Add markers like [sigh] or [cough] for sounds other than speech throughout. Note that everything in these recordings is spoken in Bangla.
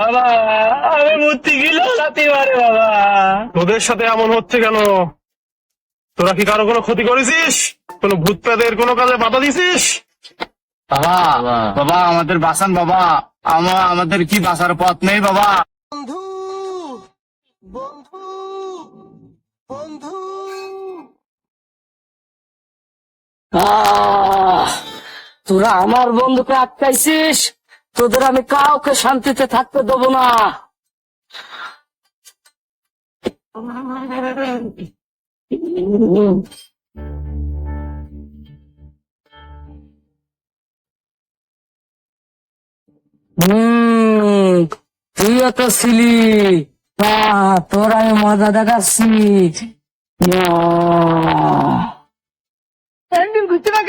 বাবা আমি মূর্তি গিলো লাতি মারে বাবা। তোদের সাথে এমন হচ্ছে কেন? তোরা কি কারও কোনো ক্ষতি করেছিস? কোনো ভূত প্রেতের কোনো কাজে বাধা দিছিস? বাবা বাবা আমাদের বাসান বাবা। আমা আমাদের কি বাসার পথ নেই বাবা? আহ, তোরা আমার বন্ধুকে আটকাইছিস? তোদের আমি কাউকে শান্তিতে থাকতে দেবো না। তুইও তো ছিলি তোর আমি মজা দেখাচ্ছি। ঘুরতে না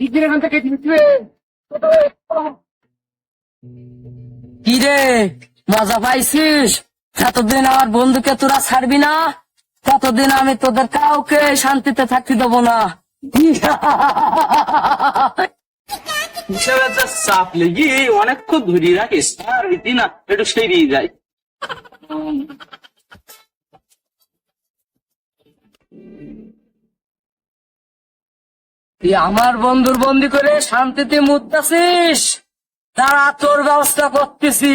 দিনের কাছে কেটে দিচ্ছে কি রে মজা পাইছিস? এতদিন আমার বন্ধুকে তোরা ছাড়বি না? ততদিন আমি তোদের কাউকে শান্তিতে থাকতে দেবো না? হিসাবে একটা চাপ লেগে অনেকক্ষণ ধরিয়ে রাখিস আর না একটু সেরিয়ে যায় তুই আমার বন্ধুর বন্দি করে শান্তিতে মুততাছিস? তারা তোর ব্যবস্থা করতেছি।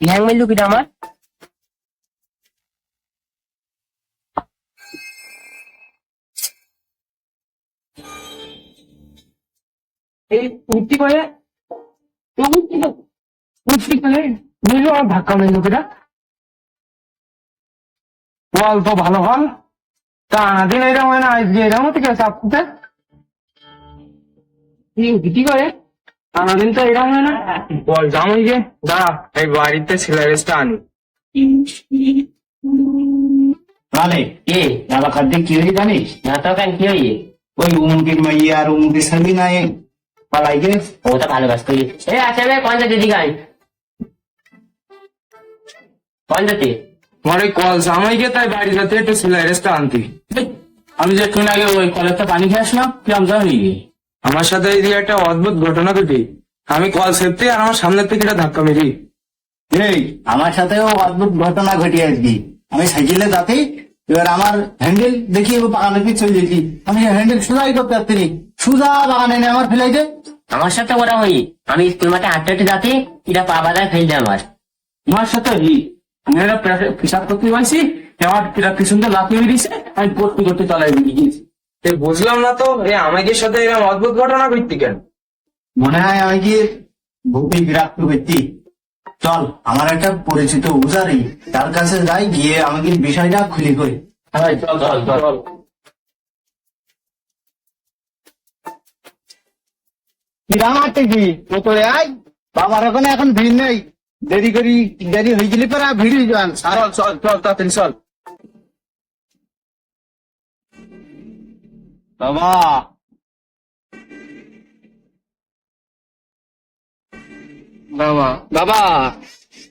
ন্যাংমাই লুকিটা আমার এই ধাক্কা বল তো ভালো হল। তা দিন এরকম হয় না, আজকে এরকম গেছে আপনাদের উঠতি করে? দিন তো এরকম হয় না? বল জামাই যে দাঁড়া এই বাড়িতে সিলারেসটা আনি মানে এ বাবা খাদ্য কি হয়ে জানিস? না তো কেন কি হয়ে ওই উমুকের মাইয়া আর উমুকের স্বামী নাই। পালাই গে ও তো ভালো কাজ করি এ আছে রে কোন জাতি দিগাই কোন জাতি তোমার ওই কল জামাইকে তাই বাড়ি যাতে একটু সিলারেসটা আনতি। আমি যে একটু আগে ওই কলেজটা পানি খেয়ে আসলাম কি আমি জানি আমার সাথে এই একটা অদ্ভুত ঘটনা ঘটে আমি কল সেরতে আর আমার সামনের থেকে একটা ধাক্কা মেরি এই আমার সাথেও অদ্ভুত ঘটনা ঘটে আজকে। আমি সাইকেলে যাতে এবার আমার হ্যান্ডেল দেখি ও বাগানে পিছ চলে যেছি আমি হ্যান্ডেল সোজাই করতে পারছি নি। সোজা বাগানে এনে আমার ফেলাইছে আমার সাথে ওরা হই আমি স্কুল মাঠে হাঁটতে হাঁটতে যাতে এটা পা বাদায় ফেলছে আমার। তোমার সাথে ই আমি একটা পেশাব করতে পারছি আমার এটা পিছন দিয়ে লাফিয়ে দিয়েছে আমি পড়তে করতে গিয়েছি। এ বুঝলাম না তো এ আমাদের সাথে এরকম অদ্ভুত ঘটনা ঘটতি কেন? মনে হয় আমি কি ভূতি বিরাক্ত ব্যক্তি। চল আমার একটা পরিচিত উজারি তার কাছে যাই গিয়ে আমাকে বিষয়টা খুলে করি। হ্যাঁ চল চল চল। কিরামাতে কি? তোরে আই বাবার ওখানে এখন ভিড় নেই। দেরি করি দেরি হয়ে গেলে পরে ভিড় হয়ে যান চল চল চল তাড়াতাড়ি চল। বাবা। বাবা বাবা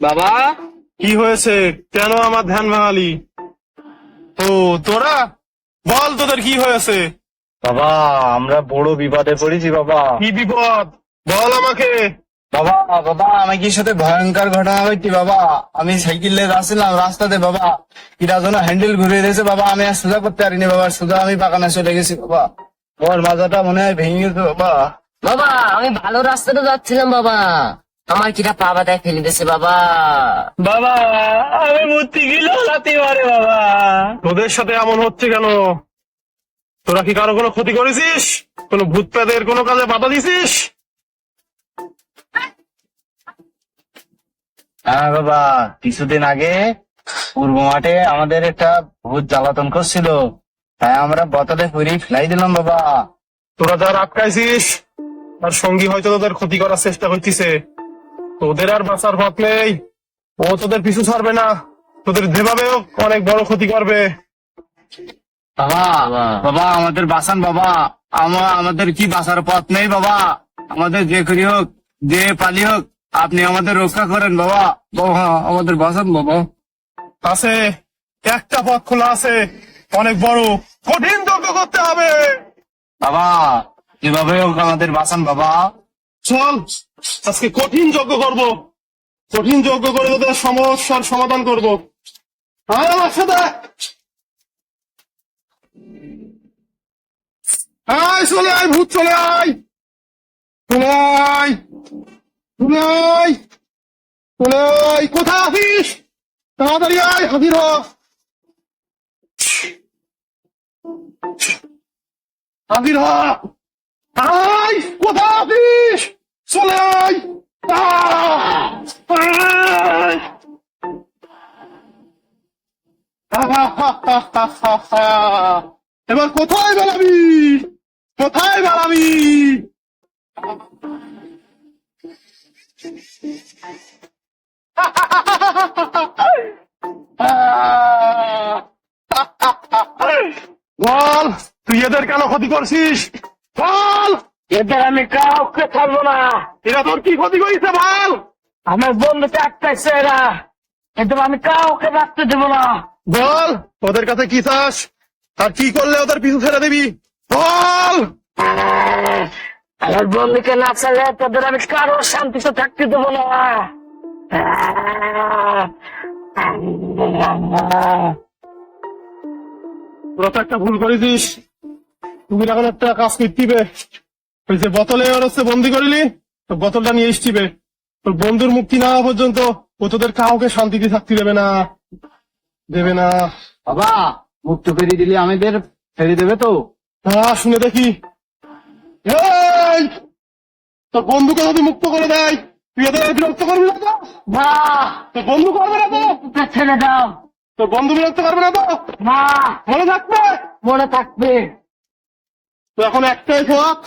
বাবা। কি হয়েছে? কেন আমার ধ্যান ভাঙালি? তো তোরা? বল তোদের কি হয়েছে? বাবা আমরা বড় বিপদে পড়েছি বাবা। কি বিপদ? বল আমাকে। বাবা বাবা আমাকে সাথে ভয়ঙ্কর ঘটনা হইতি বাবা? আমি সাইকেলে যাচ্ছিলাম রাস্তাতে বাবা। কিরা যেন হ্যান্ডেল ঘুরে দিয়েছে বাবা। আমি আর সোজা করতে পারিনি বাবা। সোজা আমি বাগানে চলে গেছি বাবা। ওর মাথাটা মনে হয় ভেঙে গেছে বাবা। বাবা আমি ভালো রাস্তাতে যাচ্ছিলাম বাবা। আমার কিটা পা বাদায় ফেলে দিছে বাবা। বাবা আমি মূর্তি গিলো লাতি মারে বাবা। তোদের সাথে এমন হচ্ছে কেন? তোরা কি কারও কোনো ক্ষতি করেছিস? কোনো ভূত পেদের কোনো কাজে বাধা দিছিস? হ্যাঁ বাবা কিছুদিন আগে পূর্ব মাঠে আমাদের একটা ভূত জ্বালাতন করছিল। তাই আমরা বোতলে পুরি ফেলাই দিলাম বাবা। তোরা যারা আটকাইছিস তার সঙ্গী হয়তো তোদের ক্ষতি করার চেষ্টা করতেছে। তোদের আর বাঁচার পথ নেই। ও তোদের পিছু ছাড়বে না। তোদের যেভাবেও অনেক বড় ক্ষতি করবে। বাবা। বাবা আমাদের বাঁচান বাবা। আমা আমাদের কি বাঁচার পথ নেই বাবা? আমাদের যে করি হোক যে পালি হোক আপনি আমাদের রক্ষা করেন বাবা। বাবা আমাদের বাঁচান বাবা। আছে একটা পথ খোলা আছে অনেক বড় কঠিন যজ্ঞ করতে হবে। বাবা যেভাবে হোক আমাদের বাঁচান বাবা। চল আজকে কঠিন যজ্ঞ করব। কঠিন যজ্ঞ করে তোদের সমস্যার সমাধান করব। আয় আমার সাথে। আয় চলে আয় ভূত চলে আয়। চলে আয়। চলে আয়। চলে আয় কোথায় আছিস? তাড়াতাড়ি আয়, হাজির হ। হাজির হ। আয়, কোথায় আছিস? চলে আয়। এবার কোথায় বেড়াবি কোথায় বেড়াবি এদের কেন ক্ষতি করছিস? বল! এদের আমি কাউকে ছাড়বো না। এরা তোর কি ক্ষতি করেছে বল? আমার বন্ধুকে আটকাইছে এরা এদের আমি কাউকে রাখতে দেবো না। বল ওদের কাছে কি চাস? আর কি করলে ওদের পিছু ছেড়ে দিবি? বল! আমার বন্ধুকে না ছাড়লে তোদের আমি কারও শান্তিতে থাকতে দেবো না। তোরা তো একটা ভুল করেছিস। তুমি এখন একটা কাজ করতিবে। ওই যে বোতলে ওর হচ্ছে বন্দি করিলি তো বোতলটা নিয়ে এসছিবে তোর বন্ধুর মুক্তি না হওয়া পর্যন্ত ও তোদের কাউকে শান্তিতে থাকতে দেবে না। দেবে না। বাবা মুক্ত করে দিলে আমাদের ছেড়ে দেবে তো? হ্যাঁ শুনে দেখি! তোর বন্ধুকে যদি মুক্ত করে দেয় তুই এদের বিরক্ত করবি না তো? মা তোর বন্ধু করবে না তো? ছেড়ে দাও। তোর বন্ধু বিরক্ত করবে না তো? মা মনে থাকবে? মনে থাকবে। তো এখন একটাই পথ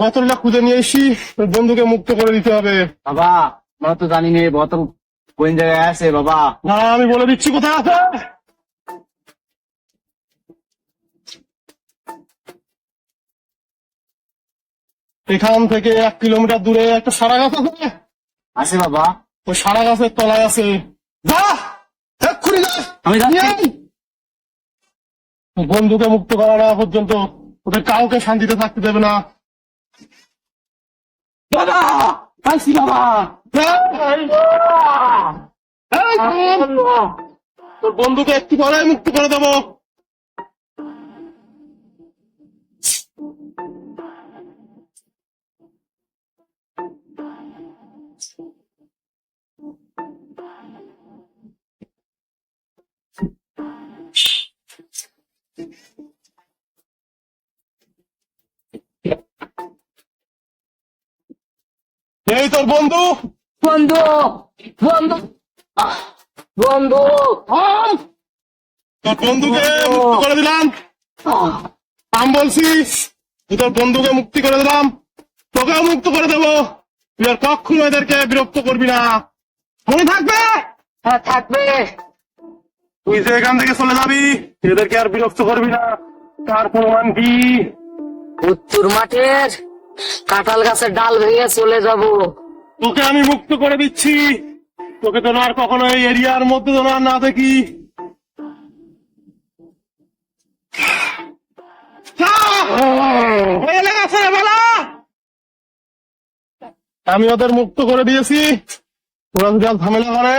বোতলটা খুঁজে নিয়ে এসি তোর বন্ধুকে মুক্ত করে দিতে হবে। বাবা আমরা তো জানি না এই বোতল কোন জায়গায় আছে বাবা। না আমি বলে দিচ্ছি কোথায় আছে। এখান থেকে এক কিলোমিটার দূরে একটা সারা গাছ আছে। আছে বাবা। ওই সারা গাছের তলায় আছে। যা! এক্ষুনি যা! আমি। তোর বন্ধুকে মুক্ত করা পর্যন্ত ওদের কাউকে শান্তিতে থাকতে দেবে না বাবা পাইছি বাবা। তোর বন্ধুকে একটু পরে মুক্ত করে দেবো তোর বন্ধু। বন্ধু বন্ধু বন্ধু তোর বন্ধুকে মুক্ত করে দিলাম। আম বলছিস তুই তোর বন্ধুকে মুক্তি করে দিলাম। তোকেও মুক্ত করে দেবো। তুই আর কখনো এদেরকে বিরক্ত করবি না। মনে থাকবে? হ্যাঁ, থাকবে। তুই যে এখান থেকে চলে যাবি এদেরকে আর বিরক্ত করবি না। তার প্রমাণ কি? উত্তর মাঠের কাঁঠাল গাছের ডাল ভেঙে চলে যাব। তোকে আমি মুক্ত করে দিচ্ছি। তোকে তো আর কখনো এই এরিয়ার মধ্যে তো না দেখি। আমি ওদের মুক্ত করে দিয়েছি। তোরা যদি আর ঝামেলা করে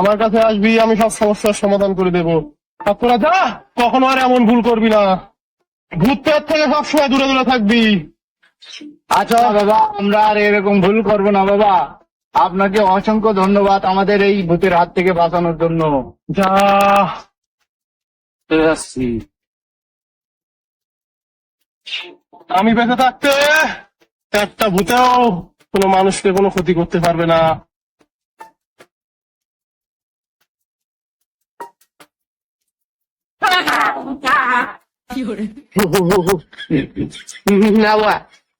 আমার কাছে আসবি আমি সব সমস্যার সমাধান করে দেবো। আর তোরা যা কখনো আর এমন ভুল করবি না। ভূত থেকে সবসময় দূরে দূরে থাকবি। আচ্ছা বাবা আমরা আর এরকম ভুল করব না বাবা। আপনাকে অসংখ্য ধন্যবাদ আমাদের এই ভূতের হাত থেকে বাঁচানোর জন্য। আমি বেঁচে থাকতে একটা ভূতেও কোনো মানুষকে কোনো ক্ষতি করতে পারবে না। [laughs] কি